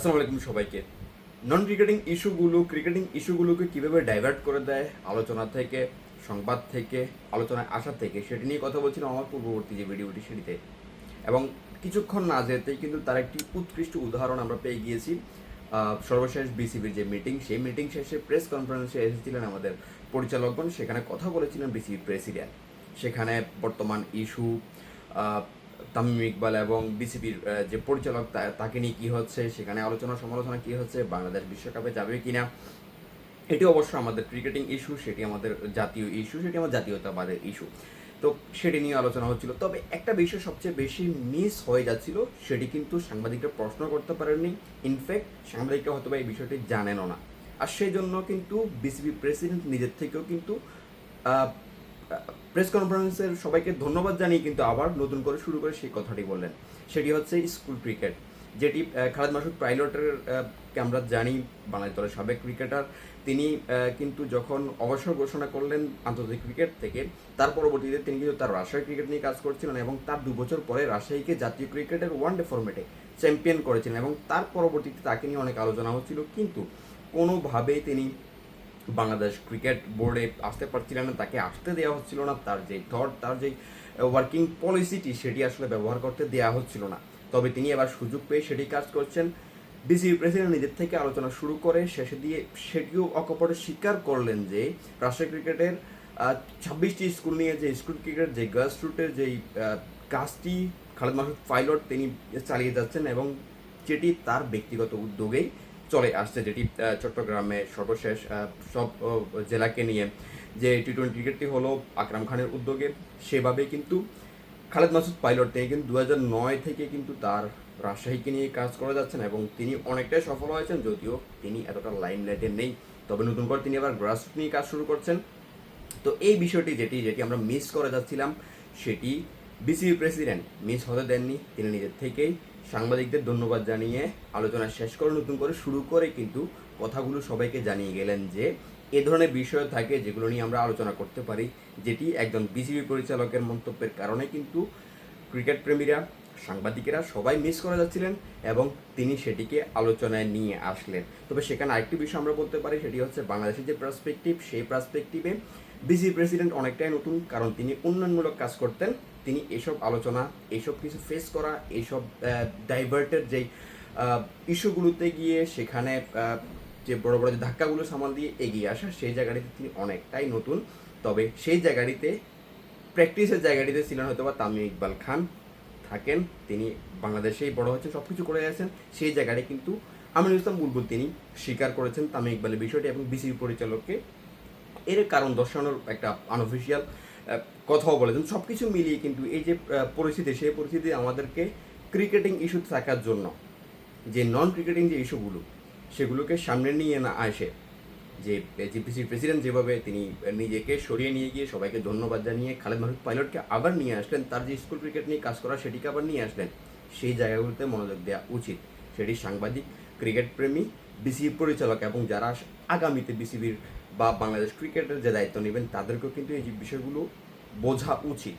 আসসালামু আলাইকুম সবাইকে। নন ক্রিকেটিং ইস্যুগুলো ক্রিকেটিং ইস্যুগুলোকে কীভাবে ডাইভার্ট করে দেয় আলোচনা থেকে, সংবাদ থেকে, আলোচনায় আসা থেকে, সেটি নিয়ে কথা বলছিলাম আমার পূর্ববর্তী যে ভিডিওটি সেটিতে। এবং কিছুক্ষণ না যেতেই কিন্তু তার একটি উৎকৃষ্ট উদাহরণ আমরা পেয়ে গিয়েছি। সর্বশেষ বিসিবির যে মিটিং সেই মিটিং শেষে প্রেস কনফারেন্সে এসেছিলেন আমাদের পরিচালকগণ। সেখানে কথা বলেছিলেন বিসিবি প্রেসিডেন্ট সেখানে বর্তমান ইস্যু তামিম ইকবাল এবং বিসিবির যে পরিচালক তাকে নিয়ে কী হচ্ছে, সেখানে আলোচনা সমালোচনা কী হচ্ছে, বাংলাদেশ বিশ্বকাপে যাবে কিনা, এটি অবশ্য আমাদের ক্রিকেটিং ইস্যু, সেটি আমাদের জাতীয় ইস্যু, সেটি আমার জাতীয়তাবাদের ইস্যু। তো সেটি নিয়ে আলোচনা হচ্ছিল। তবে একটা বিষয় সবচেয়ে বেশি মিস হয়ে যাচ্ছিল, সেটি কিন্তু সাংবাদিকরা প্রশ্ন করতে পারেননি। ইনফ্যাক্ট সাংবাদিকরা হয়তো এই বিষয়টি জানেনও না। আর সেই জন্য কিন্তু বিসিবি প্রেসিডেন্ট নিজের থেকেও কিন্তু প্রেস কনফারেন্সের সবাইকে ধন্যবাদ জানিয়ে কিন্তু আবার নতুন করে শুরু করে সেই কথাটি বললেন। সেটি হচ্ছে স্কুল ক্রিকেট যেটি খালেদ মাসুদ পাইলটের আমরা জানি, বাংলাদেশ দলের সাবেক ক্রিকেটার তিনি কিন্তু যখন অবসর ঘোষণা করলেন আন্তর্জাতিক ক্রিকেট থেকে, তার পরবর্তীতে তিনি কিন্তু তার রাজশাহী ক্রিকেট নিয়ে কাজ করছিলেন এবং তার দু বছর পরে রাজশাহীকে জাতীয় ক্রিকেটের ওয়ান ডে ফরম্যাটে চ্যাম্পিয়ন করেছিলেন এবং তার পরবর্তীতে তাকে নিয়ে অনেক আলোচনা হচ্ছিল, কিন্তু কোনোভাবেই তিনি বাংলাদেশ ক্রিকেট বোর্ডে আসতে পারছিলেন না, তাকে আসতে দেওয়া হচ্ছিল না, তার যে থট তার যে ওয়ার্কিং পলিসিটি সেটি আসলে ব্যবহার করতে দেওয়া হচ্ছিল না। তবে তিনি এবার সুযোগ পেয়ে সেটি কাজ করছেন। বিসিবি প্রেসিডেন্ট নিজের থেকে আলোচনা শুরু করে শেষে দিয়ে সেটিও অকপটে স্বীকার করলেন যে, রাষ্ট্রীয় ক্রিকেটের ছাব্বিশটি স্কুল নিয়ে যে স্কুল ক্রিকেট যে গার্লস রুটের যেই কাজটি, খালেদ মাসুদ পাইলট তিনি চালিয়ে যাচ্ছেন এবং যেটি তার ব্যক্তিগত উদ্যোগেই চলে আসছে, যেটি চট্টগ্রামে সর্বশেষ সব জেলাকে নিয়ে। যে টি টোয়েন্টি ক্রিকেটটি হলো আকরাম খানের উদ্যোগে সেভাবে কিন্তু খালেদ মাসুদ পাইলট তিনি কিন্তু দু নয় থেকে কিন্তু তার রাজশাহীকে নিয়ে কাজ করে যাচ্ছেন এবং তিনি অনেকটাই সফল হয়েছেন, যদিও তিনি এতটা লাইন লাইটে নেই। তবে নতুন করে তিনি আবার গ্রাসরুট নিয়ে কাজ শুরু করছেন। তো এই বিষয়টি যেটি যেটি আমরা মিস করে যাচ্ছিলাম, সেটি বিসিবি প্রেসিডেন্ট মিস হতে দেননি তিনি নিজের থেকেই সাংবাদিকদের ধন্যবাদ জানিয়ে আলোচনা শেষ করে, নতুন করে শুরু করে কিন্তু কথাগুলো সবাইকে জানিয়ে গেলেন যে, এ ধরনের বিষয় থাকে যেগুলো নিয়ে আমরা আলোচনা করতে পারি, যেটি একজন বিসিবি পরিচালকের মন্তব্যের কারণে কিন্তু ক্রিকেট প্রেমীরা, সাংবাদিকেরা সবাই মিস করে যাচ্ছিলেন এবং তিনি সেটিকে আলোচনায় নিয়ে আসলেন। তবে সেখানে আরেকটি বিষয় আমরা বলতে পারি, সেটি হচ্ছে বাংলাদেশের যে পার্সপেক্টিভ সেই পার্সপেক্টিভে বিসি প্রেসিডেন্ট অনেকটাই নতুন, কারণ তিনি উন্নয়নমূলক কাজ করতেন। তিনি এসব আলোচনা এইসব কিছু ফেস করা এইসব ডাইভার্টের যেই ইস্যুগুলোতে গিয়ে সেখানে যে বড় বড় যে ধাক্কাগুলো সামাল দিয়ে এগিয়ে আসা, সেই জায়গাটিতে তিনি অনেকটাই নতুন। তবে সেই জায়গাটিতে প্র্যাকটিসের জায়গাটিতে ছিলেন হয়তো বা তামিম ইকবাল খান। থাকেন, তিনি বাংলাদেশেই বড় হচ্ছেন সব কিছু করে গেছেন। সেই জায়গাটি কিন্তু আমিনুল ইসলাম বুলবুল তিনি স্বীকার করেছেন তামিম ইকবালের বিষয়টি এবং বিসিবি পরিচালককে এর কারণ দর্শানোর একটা আনঅফিসিয়াল কথাও বলেছেন সব কিছু মিলিয়ে কিন্তু এই যে পরিস্থিতি, সেই পরিস্থিতি আমাদেরকে ক্রিকেটিং ইস্যু থাকার জন্য, যে নন ক্রিকেটিং যে ইস্যুগুলো সেগুলোকে সামনে নিয়ে না আসে, যে জিপিসির প্রেসিডেন্ট যেভাবে তিনি নিজেকে সরিয়ে নিয়ে গিয়ে সবাইকে ধন্যবাদ জানিয়ে খালেদ মাহমুদ পাইলটকে আবার নিয়ে আসলেন, তার যে স্কুল ক্রিকেট নিয়ে কাজ করা সেটিকে আবার নিয়ে আসলেন, সেই জায়গাগুলোতে মনোযোগ দেওয়া উচিত। সেটি সাংবাদিক ক্রিকেট প্রেমী বিসিবি পরিচালক এবং যারা আগামীতে বিসিবির বা বাংলাদেশ ক্রিকেটের যে দায়িত্ব নেবেন, তাদেরকেও কিন্তু এই বিষয়গুলো বোঝা উচিত।